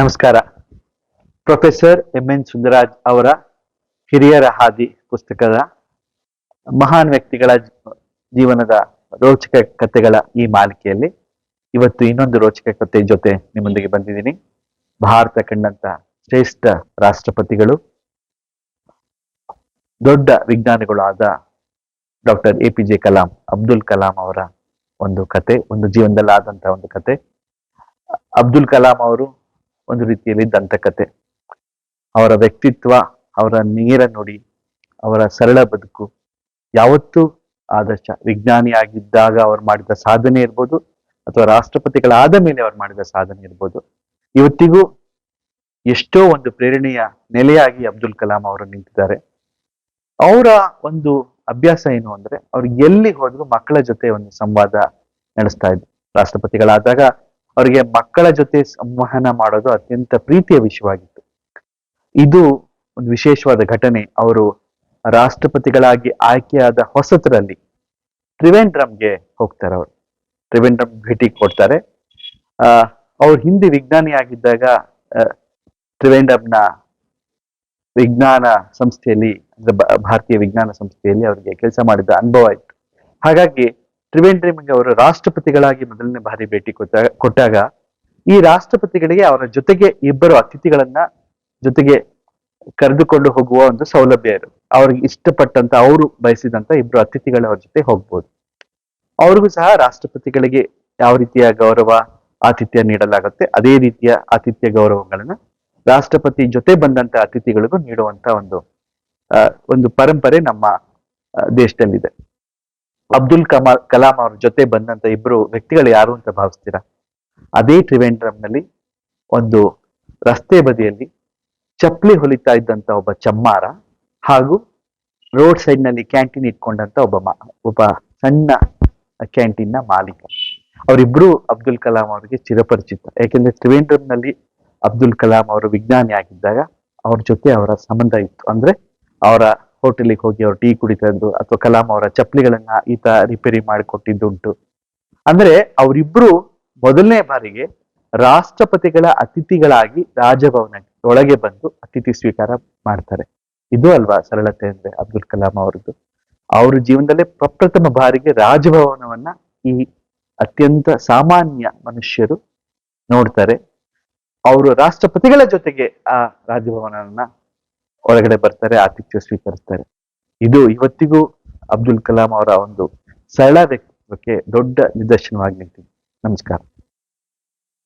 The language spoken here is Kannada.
ನಮಸ್ಕಾರ. ಪ್ರೊಫೆಸರ್ ಎಂ ಎನ್ ಸುಂದರಾಜ್ ಅವರ ಹಿರಿಯರ ಹಾದಿ ಪುಸ್ತಕದ ಮಹಾನ್ ವ್ಯಕ್ತಿಗಳ ಜೀವನದ ರೋಚಕ ಕಥೆಗಳ ಈ ಮಾಲಿಕೆಯಲ್ಲಿ ಇವತ್ತು ಇನ್ನೊಂದು ರೋಚಕ ಕಥೆ ಜೊತೆ ನಿಮ್ಮೊಂದಿಗೆ ಬಂದಿದ್ದೀನಿ. ಭಾರತ ಕಂಡಂತ ಶ್ರೇಷ್ಠ ರಾಷ್ಟ್ರಪತಿಗಳು, ದೊಡ್ಡ ವಿಜ್ಞಾನಿಗಳು ಆದ doctor A P J Kalam, Abdul Kalam ಅವರ ಒಂದು ಕತೆ, ಒಂದು ಜೀವನದಲ್ಲಾದಂತಹ ಒಂದು ಕತೆ. ಅಬ್ದುಲ್ ಕಲಾಂ ಅವರು ಒಂದು ರೀತಿಯಲ್ಲಿ ದಂತಕತೆ ಅವರ ವ್ಯಕ್ತಿತ್ವ, ಅವರ ನೇರ ನುಡಿ, ಅವರ ಸರಳ ಬದುಕು, ಯಾವತ್ತೂ ಆದರ್ಶ. ವಿಜ್ಞಾನಿಯಾಗಿದ್ದಾಗ ಅವರು ಮಾಡಿದ ಸಾಧನೆ ಇರ್ಬೋದು, ಅಥವಾ ರಾಷ್ಟ್ರಪತಿಗಳಾದ ಮೇಲೆ ಅವರು ಮಾಡಿದ ಸಾಧನೆ ಇರ್ಬೋದು. ಇವತ್ತಿಗೂ ಎಷ್ಟೋ ಒಂದು ಪ್ರೇರಣೆಯ ನೆಲೆಯಾಗಿ ಅಬ್ದುಲ್ ಕಲಾಂ ಅವರು ನಿಂತಿದ್ದಾರೆ. ಅವರ ಒಂದು ಅಭ್ಯಾಸ ಏನು ಅಂದ್ರೆ, ಅವ್ರು ಎಲ್ಲಿ ಹೋದ್ರು ಮಕ್ಕಳ ಜೊತೆ ಒಂದು ಸಂವಾದ ನಡೆಸ್ತಾ ಇದ್ರು ರಾಷ್ಟ್ರಪತಿಗಳಾದಾಗ ಅವರಿಗೆ ಮಕ್ಕಳ ಜೊತೆ ಸಂವಹನ ಮಾಡೋದು ಅತ್ಯಂತ ಪ್ರೀತಿಯ ವಿಷಯವಾಗಿತ್ತು. ಇದು ಒಂದು ವಿಶೇಷವಾದ ಘಟನೆ. ಅವರು ರಾಷ್ಟ್ರಪತಿಗಳಾಗಿ ಆಯ್ಕೆಯಾದ ಹೊಸತರಲ್ಲಿ ತ್ರಿವೇಂದ್ರಂಗೆ ಹೋಗ್ತಾರೆ ಅವರು. ತ್ರಿವೇಂದ್ರಂ ಭೇಟಿ ಕೊಡ್ತಾರೆ. ಆ ಅವ್ರು ಹಿಂದೆ ವಿಜ್ಞಾನಿ ಆಗಿದ್ದಾಗ ಆ, ತ್ರಿವೇಂದ್ರಂನ ವಿಜ್ಞಾನ ಸಂಸ್ಥೆಯಲ್ಲಿ ಅಂದ್ರೆ ಭಾರತೀಯ ವಿಜ್ಞಾನ ಸಂಸ್ಥೆಯಲ್ಲಿ ಅವರಿಗೆ ಕೆಲಸ ಮಾಡಿದ ಅನುಭವ ಇತ್ತು ಹಾಗಾಗಿ ತ್ರಿವೇಂದ್ರಂಗೆ ಅವರು ರಾಷ್ಟ್ರಪತಿಗಳಾಗಿ ಮೊದಲನೇ ಬಾರಿ ಭೇಟಿ ಕೊಟ್ಟಾಗ ಕೊಟ್ಟಾಗ ಈ ರಾಷ್ಟ್ರಪತಿಗಳಿಗೆ ಅವರ ಜೊತೆಗೆ ಇಬ್ಬರು ಅತಿಥಿಗಳನ್ನ ಜೊತೆಗೆ ಕರೆದುಕೊಂಡು ಹೋಗುವ ಒಂದು ಸೌಲಭ್ಯ ಇರು ಅವ್ರಿಗೆ ಇಷ್ಟಪಟ್ಟಂತ ಅವರು ಬಯಸಿದಂತ ಇಬ್ರು ಅತಿಥಿಗಳ ಅವ್ರ ಜೊತೆ ಹೋಗ್ಬೋದು. ಅವ್ರಿಗೂ ಸಹ ರಾಷ್ಟ್ರಪತಿಗಳಿಗೆ ಯಾವ ರೀತಿಯ ಗೌರವ, ಆತಿಥ್ಯ ನೀಡಲಾಗುತ್ತೆ, ಅದೇ ರೀತಿಯ ಆತಿಥ್ಯ ಗೌರವಗಳನ್ನ ರಾಷ್ಟ್ರಪತಿ ಜೊತೆ ಬಂದಂತ ಅತಿಥಿಗಳಿಗೂ ನೀಡುವಂತ ಒಂದು ಒಂದು ಪರಂಪರೆ ನಮ್ಮ ದೇಶದಲ್ಲಿದೆ. ಅಬ್ದುಲ್ ಕಮಾ, ಕಲಾಂ ಅವ್ರ ಜೊತೆ ಬಂದಂತ ಇಬ್ರು ವ್ಯಕ್ತಿಗಳು ಯಾರು ಅಂತ ಭಾವಿಸ್ತೀರಾ? ಅದೇ ತ್ರಿವೇಂದ್ರಂನಲ್ಲಿ ಒಂದು ರಸ್ತೆ ಬದಿಯಲ್ಲಿ ಚಪ್ಪಲಿ ಹೊಲಿತಾ ಇದ್ದಂತ ಒಬ್ಬ ಚಮ್ಮಾರ ಹಾಗೂ ರೋಡ್ ಸೈಡ್ನಲ್ಲಿ ಕ್ಯಾಂಟೀನ್ ಇಟ್ಕೊಂಡಂತ ಒಬ್ಬ ಒಬ್ಬ ಸಣ್ಣ ಕ್ಯಾಂಟೀನ್ನ ಮಾಲೀಕ. ಅವರಿಬ್ರು ಅಬ್ದುಲ್ ಕಲಾಂ ಅವರಿಗೆ ಚಿರಪರಿಚಿತ. ಯಾಕೆಂದ್ರೆ ತ್ರಿವೇಂದ್ರಂನಲ್ಲಿ ಅಬ್ದುಲ್ ಕಲಾಂ ಅವರು ವಿಜ್ಞಾನಿ ಆಗಿದ್ದಾಗ ಅವ್ರ ಜೊತೆ ಅವರ ಸಂಬಂಧ ಇತ್ತು. ಅಂದ್ರೆ ಅವರ ಹೋಟೆಲಿಗೆ ಹೋಗಿ ಅವ್ರು ಟೀ ಕುಡಿತಂದು ಅಥವಾ ಕಲಾಂ ಅವರ ಚಪ್ಪಲಿಗಳನ್ನ ಈತ ರಿಪೇರಿ ಮಾಡಿಕೊಟ್ಟಿದ್ದುಂಟು. ಅಂದ್ರೆ ಅವರಿಬ್ರು ಮೊದಲನೇ ಬಾರಿಗೆ ರಾಷ್ಟ್ರಪತಿಗಳ ಅತಿಥಿಗಳಾಗಿ ರಾಜಭವನ ಒಳಗೆ ಬಂದು ಅತಿಥಿ ಸ್ವೀಕಾರ ಮಾಡ್ತಾರೆ. ಇದು ಅಲ್ವಾ ಸರಳತೆ ಅಂದ್ರೆ ಅಬ್ದುಲ್ ಕಲಾಂ ಅವರದ್ದು. ಅವ್ರ ಜೀವನದಲ್ಲೇ ಪ್ರಪ್ರಥಮ ಬಾರಿಗೆ ರಾಜಭವನವನ್ನ ಈ ಅತ್ಯಂತ ಸಾಮಾನ್ಯ ಮನುಷ್ಯರು ನೋಡ್ತಾರೆ. ಅವರು ರಾಷ್ಟ್ರಪತಿಗಳ ಜೊತೆಗೆ ಆ ರಾಜಭವನವನ್ನ ಒಳಗಡೆ ಬರ್ತಾರೆ, ಆತಿಥ್ಯ ಸ್ವೀಕರಿಸ್ತಾರೆ. ಇದು ಇವತ್ತಿಗೂ ಅಬ್ದುಲ್ ಕಲಾಂ ಅವರ ಒಂದು ಸರಳ ವ್ಯಕ್ತಿತ್ವಕ್ಕೆ ದೊಡ್ಡ ನಿದರ್ಶನವಾಗಿ ನಿಂತಿದೆ. ನಮಸ್ಕಾರ.